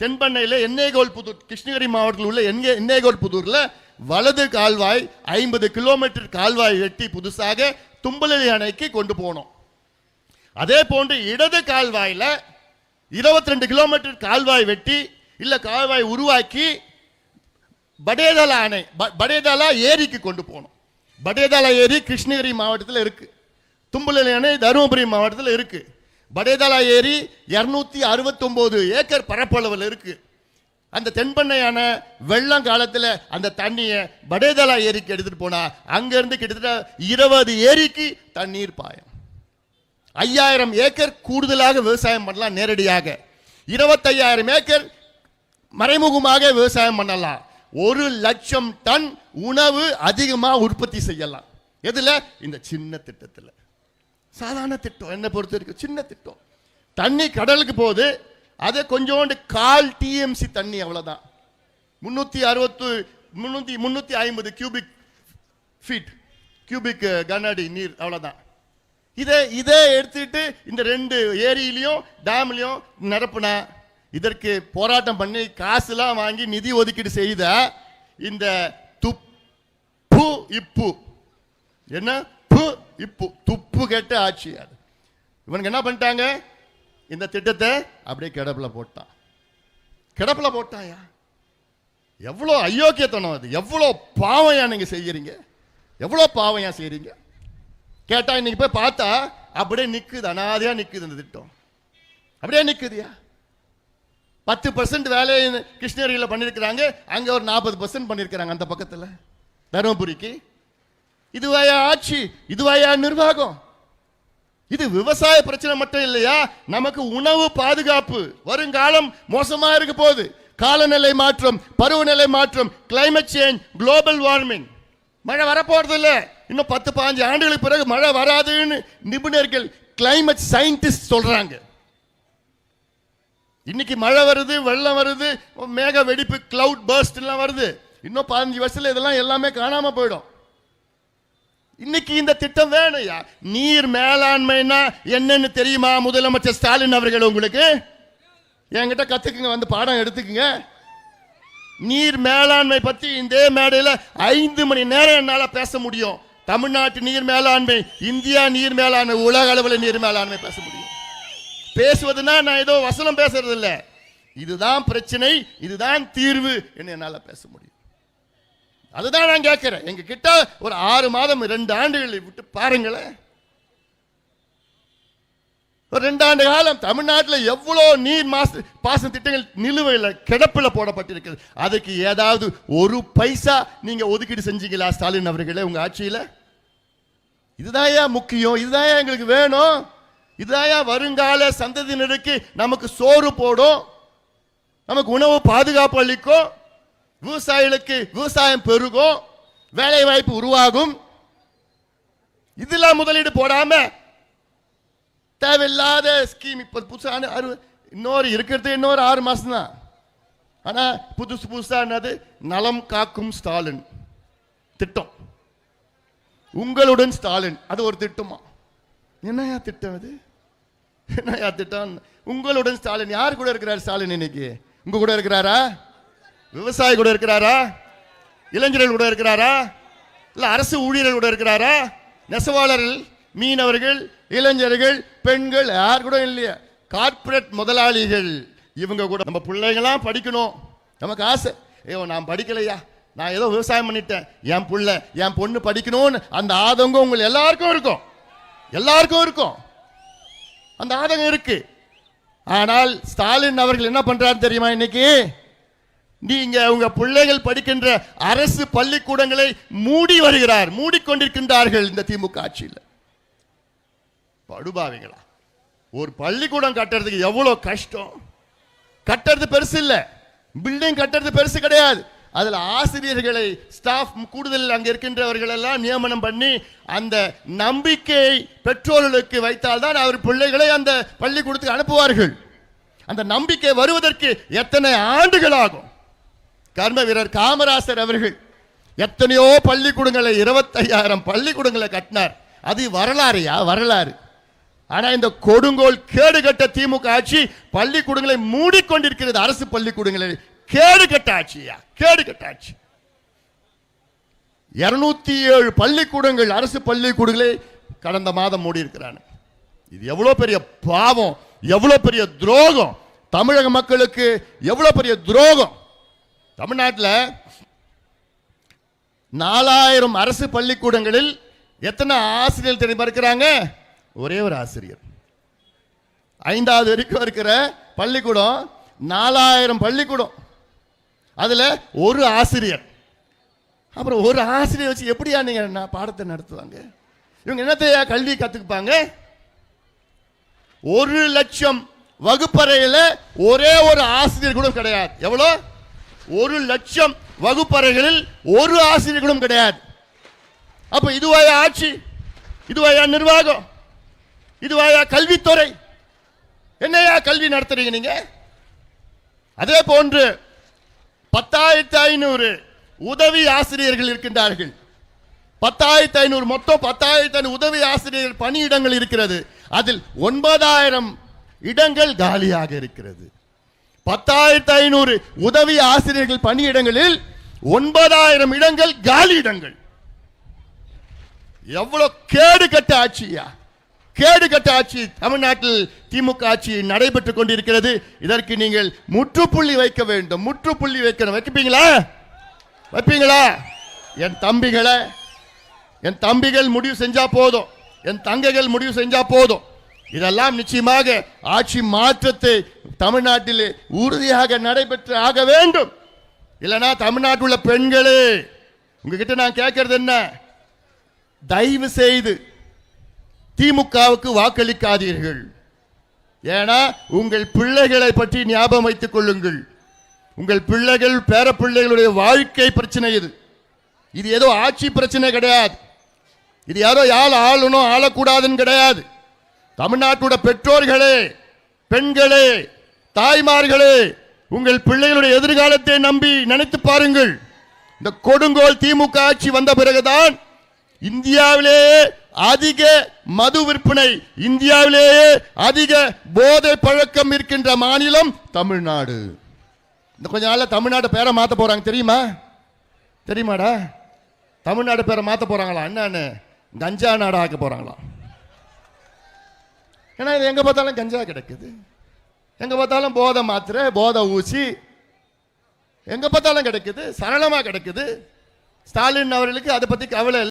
தென்பண்ணையில் எண்ணெய்கோல் புதூர் கிருஷ்ணகிரி மாவட்டத்தில் உள்ள எண்ணெய் எண்ணெய்கோல் புதூரில் வலது கால்வாய் ஐம்பது கிலோமீட்டர் கால்வாய் வெட்டி புதுசாக தும்பலி அணைக்கு கொண்டு போனோம். அதே போன்று இடது கால்வாயில் இருபத்தி ரெண்டு கிலோமீட்டர் கால்வாய் வெட்டி இல்லை கால்வாய் உருவாக்கி படேதலா அணை ப- படேதலா ஏரிக்கு கொண்டு போனோம். படேதலா ஏரி கிருஷ்ணகிரி மாவட்டத்தில் இருக்குது தும்பலி அணை தருமபுரி மாவட்டத்தில் இருக்குது படேதலா ஏரி இரநூத்தி அறுபத்தொம்போது ஏக்கர் பரப்பளவில் இருக்கு. அந்த தென்பண்ணையான வெள்ளம் காலத்தில் அந்த தண்ணியை படேதலா ஏரிக்கு எடுத்துட்டு போனா அங்கேருந்து கிட்டத்தட்ட இருபது ஏரிக்கு தண்ணீர் பாயம். ஐயாயிரம் ஏக்கர் கூடுதலாக விவசாயம் பண்ணலாம் நேரடியாக. இருபத்தையாயிரம் ஏக்கர் மறைமுகமாக விவசாயம் பண்ணலாம். ஒரு லட்சம் டன் உணவு அதிகமாக உற்பத்தி செய்யலாம். எதில்? இந்த சின்ன திட்டத்தில். சாதாரண திட்டம். என்னை பொறுத்த வரைக்கும் சின்ன திட்டம். தண்ணி கடலுக்கு போகுது. அதை கொஞ்சோண்டு கால் டிஎம்சி தண்ணி அவ்வளோதான் முந்நூற்றி அறுபத்து முந்நூற்றி முந்நூற்றி ஐம்பது கியூபிக் ஃபீட் கியூபிக் கனடி நீர் அவ்வளோதான் இதை இதை எடுத்துட்டு இந்த ரெண்டு ஏரியிலையும் டேம்லையும் நிரப்புனா இதற்கு போராட்டம் பண்ணி காசுலாம் வாங்கி நிதி ஒதுக்கீடு செய்த இந்த துப்பு இப்பு. என்ன? இப்போ துப்பு கெட்ட ஆட்சி அது. இவனுக்கு என்ன பண்ணிட்டாங்க? இந்த திட்டத்தை அப்படியே கிடப்பில் போட்டான். கிடப்பில் போட்டாயா? எவ்வளோ அயோக்கியத்தனம் அது. எவ்வளோ பாவையா நீங்கள் செய்கிறீங்க எவ்வளோ பாவையா செய்கிறீங்க கேட்டால் இன்னைக்கு போய் பார்த்தா அப்படியே நிற்குது அனாதையாக நிற்குது இந்த திட்டம். அப்படியே நிற்குதுயா பத்து பர்சன்ட் வேலையை கிருஷ்ணகிரியில் பண்ணியிருக்கிறாங்க அங்கே ஒரு நாற்பது பர்சன்ட் பண்ணியிருக்கிறாங்க அந்த பக்கத்தில். தருமபுரிக்கு. இதுவாயா ஆட்சி? இதுவாயா நிர்வாகம்? இது விவசாய பிரச்சனை மட்டும் இல்லையா? நமக்கு உணவு பாதுகாப்பு. வருங்காலம் மோசமா இருக்க போகுது. காலநிலை மாற்றம் பருவநிலை மாற்றம் கிளைமேட் சேஞ்ச் குளோபல் வார்மிங் மழை வரப்போறது இல்லை இன்னும் பத்து பாஞ்சு ஆண்டுகளுக்கு பிறகு மழை வராதுன்னு நிபுணர்கள் கிளைமேட் சயின்டிஸ்ட் சொல்றாங்க. இன்னைக்கு மழை வருது வெள்ளம் வருது மேக வெடிப்பு கிளவுட் பர்ஸ்ட் எல்லாம் வருது. இன்னும் பதினஞ்சு வருஷத்துல இதெல்லாம் எல்லாமே காணாம போயிடும். இன்னைக்கு இந்த திட்டம் வேணும்யா? நீர் மேலாண்மைனா என்னன்னு தெரியுமா முதலமைச்சர் ஸ்டாலின் அவர்கள் உங்களுக்கு? என்கிட்ட கத்துக்குங்க வந்து பாடம் எடுத்துக்குங்க. நீர் மேலாண்மை பத்தி இந்த மேடையில் ஐந்து மணி நேரம் என்னால பேச முடியும். தமிழ்நாட்டு நீர் மேலாண்மை இந்தியா நீர் மேலாண்மை உலக அளவில் நீர் மேலாண்மை பேச முடியும். பேசுவதுன்னா நான் ஏதோ வசனம் பேசுறது இல்லை இதுதான் பிரச்சனை இதுதான் தீர்வு என்று என்னால் பேச முடியும். அதுதான் நான் கேட்கிறேன். எங்க கிட்ட ஒரு ஆறு மாதம் ரெண்டு ஆண்டுகளை விட்டு பாருங்களேன். ஒரு ரெண்டு ஆண்டு காலம் தமிழ்நாட்டில் எவ்வளோ நீர் மாச பாசன திட்டங்கள் நிலுவையில் கிடப்பில் போடப்பட்டிருக்கிறது. அதுக்கு ஏதாவது ஒரு பைசா நீங்கள் ஒதுக்கீடு செஞ்சீங்களா ஸ்டாலின் அவர்களே உங்கள் ஆட்சியில்? இதுதான்யா முக்கியம்? இதுதான்யா எங்களுக்கு வேணும்? இதுதான்யா வருங்கால சந்ததியினருக்கு நமக்கு சோறு போடும்? நமக்கு உணவு பாதுகாப்பு அளிக்கும்? விவசாயிகளுக்கு விவசாயம் பெருகும் வேலை வாய்ப்பு உருவாகும். இதெல்லாம் முதலீடு போடாம தேவையில்லாத ஸ்கீம் இப்ப புதுசான அறு இன்னொரு இருக்கிறது இன்னொரு ஆறு மாசம் தான் ஆனா புதுசு புதுசா என்னது? நலம் காக்கும் ஸ்டாலின். திட்டம். உங்களுடன் ஸ்டாலின். அது ஒரு திட்டமா? என்னையா திட்டம் அது? என்னையா திட்டம்? உங்களுடன் ஸ்டாலின். யார் கூட இருக்கிறார் ஸ்டாலின் இன்னைக்கு? உங்க கூட இருக்கிறாரா? விவசாயி கூட இருக்கிறாரா? இளைஞர்கள் கூட இருக்கிறாரா? இல்ல அரசு ஊழியர்கள் கூட இருக்கிறாரா? நெசவாளர்கள் மீனவர்கள் இளைஞர்கள் பெண்கள் யார் கூட இல்லையா? கார்ப்பரேட் முதலாளிகள். இவங்க கூட நம்ம பிள்ளைங்களாம் படிக்கணும். நமக்கு ஆசை. ஐயோ நான் படிக்கலையா? நான் ஏதோ விவசாயம் பண்ணிட்டேன். என் பிள்ளை என் பொண்ணு படிக்கணும்னு அந்த ஆதங்கம் உங்களுக்கு எல்லாருக்கும் இருக்கும். எல்லாருக்கும் இருக்கும். அந்த ஆதங்கம் இருக்கு. ஆனால் ஸ்டாலின் அவர்கள் என்ன பண்றாரு தெரியுமா இன்னைக்கு? நீங்க உங்க பிள்ளைகள் படிக்கின்ற அரசு பள்ளிக்கூடங்களை மூடி வருகிறார் மூடிக்கொண்டிருக்கின்றார்கள் இந்த திமுக ஆட்சியில். படுபாவிங்களா ஒரு பள்ளிக்கூடம் கட்டுறதுக்கு எவ்வளவு கஷ்டம்? கட்டுறது பெருசு இல்லை. பில்டிங் கட்டுறது பெருசு கிடையாது. அதில் ஆசிரியர்களை ஸ்டாஃப் கூடுதல் அங்கே இருக்கின்றவர்கள் எல்லாம் நியமனம் பண்ணி அந்த நம்பிக்கையை பெற்றோர்களுக்கு வைத்தால்தான் அவர் பிள்ளைகளை அந்த பள்ளிக்கூடத்துக்கு அனுப்புவார்கள். அந்த நம்பிக்கை வருவதற்கு எத்தனை ஆண்டுகள் ஆகும்? கர்ம வீரர் காமராசர் அவர்கள் எத்தனையோ பள்ளிக்கூடங்களை இருபத்தையாயிரம் பள்ளிக்கூடங்களை கட்டினார். அது வரலாறுயா? வரலாறு. ஆனால் இந்த கொடுங்கோல் கேடு கட்ட திமுக ஆட்சி பள்ளிக்கூடங்களை மூடிக்கொண்டிருக்கிறது. அரசு பள்ளிக்கூடங்களை கேடுகட்ட ஆட்சியா? கேடுகட்ட ஆட்சி. இருநூத்தி ஏழு பள்ளிக்கூடங்கள் அரசு பள்ளிக்கூடங்களை கடந்த மாதம் மூடி இருக்கிறாங்க இது எவ்வளோ பெரிய பாவம்? எவ்வளோ பெரிய துரோகம்? தமிழக மக்களுக்கு எவ்வளோ பெரிய துரோகம்? தமிழ்நாட்டில் நாலாயிரம் அரசு பள்ளிக்கூடங்களில் எத்தனை ஆசிரியர் தெரியுமா இருக்கிறாங்க? ஒரே ஒரு ஆசிரியர். ஐந்தாவது வரைக்கும் இருக்கிற பள்ளிக்கூடம் நாலாயிரம் பள்ளிக்கூடம். அதில் ஒரு ஆசிரியர். அப்புறம் ஒரு ஆசிரியர் வச்சு எப்படியா நீங்கள் என்ன பாடத்தை நடத்துவாங்க? இவங்க என்னத்தையா கல்வி கற்றுக்குப்பாங்க ஒரு லட்சம் வகுப்பறையில் ஒரே ஒரு ஆசிரியர் கூட கிடையாது. எவ்வளோ ஒரு லட்சம் வகுப்பறைகளில் ஒரு ஆசிரியர்களும் கிடையாது. அப்ப இதுவாயா ஆட்சி? இதுவாயா நிர்வாகம்? இதுவாயா கல்வித்துறை? என்னையா கல்வி நடத்துறீங்க நீங்க? அதே போன்று பத்தாயிரத்தி ஐநூறு உதவி ஆசிரியர்கள் இருக்கின்றார்கள். பத்தாயிரத்தி ஐநூறு மொத்தம் பத்தாயிரத்தி ஐநூறு உதவி ஆசிரியர் பணியிடங்கள் இருக்கிறது. அதில் ஒன்பதாயிரம் இடங்கள் காலியாக இருக்கிறது. பத்தாயிரத்தி ஐநூறு உதவி ஆசிரியர்கள் பணியிடங்களில் ஒன்பதாயிரம் இடங்கள் காலி இடங்கள். எவ்வளவு கேடு கட்ட ஆட்சியா? கேடு கட்ட ஆட்சி தமிழ்நாட்டில் திமுக ஆட்சி நடைபெற்றுக் கொண்டிருக்கிறது. இதற்கு நீங்கள் முற்றுப்புள்ளி வைக்க வேண்டும். முற்றுப்புள்ளி வைக்கணும். வைப்பீங்களா? வைப்பீங்களா? என் தம்பிகளை என் தம்பிகள் முடிவு செஞ்சா போதும். என் தங்கைகள் முடிவு செஞ்சா போதும். இதெல்லாம் நிச்சயமாக ஆட்சி மாற்றத்தை தமிழ்நாட்டிலே உறுதியாக நடைபெற்று ஆக வேண்டும். இல்லைன்னா தமிழ்நாட்டில் உள்ள பெண்களே உங்ககிட்ட நான் கேட்கறது என்ன? தயவு செய்து திமுகவுக்கு வாக்களிக்காதீர்கள். ஏன்னா உங்கள் பிள்ளைகளை பற்றி ஞாபகம் வைத்துக் கொள்ளுங்கள். உங்கள் பிள்ளைகள் பேர பிள்ளைகளுடைய வாழ்க்கை பிரச்சனை இது. இது ஏதோ ஆட்சி பிரச்சனை கிடையாது. இது யாரோ யாழ் ஆளணும் ஆளக்கூடாதுன்னு கிடையாது. தமிழ்நாட்டோட பெற்றோர்களே பெண்களே தாய்மார்களே உங்கள் பிள்ளைகளுடைய எதிர்காலத்தை நம்பி நினைத்து பாருங்கள். இந்த கொடுங்கோல் திமுக ஆட்சி வந்த பிறகுதான் இந்தியாவிலேயே அதிக மது விற்பனை இந்தியாவிலேயே அதிக போதை பழக்கம் இருக்கின்ற மாநிலம் தமிழ்நாடு. இந்த கொஞ்ச நாளில் தமிழ்நாடு பேரை மாற்ற போறாங்க தெரியுமா? தெரியுமாடா? தமிழ்நாடு பேரை மாற்ற போறாங்களா? என்னன்னு? கஞ்சா நாடு ஆக்க போறாங்களாம் ஏன்னா இது எங்கே பார்த்தாலும் கஞ்சா கிடைக்குது. எங்கே பார்த்தாலும் போதை மாத்திரை போதை ஊசி. எங்கே பார்த்தாலும் கிடைக்குது. சரளமாக கிடைக்குது. ஸ்டாலின் அவர்களுக்கு அதை பற்றி கவலை இல்லை.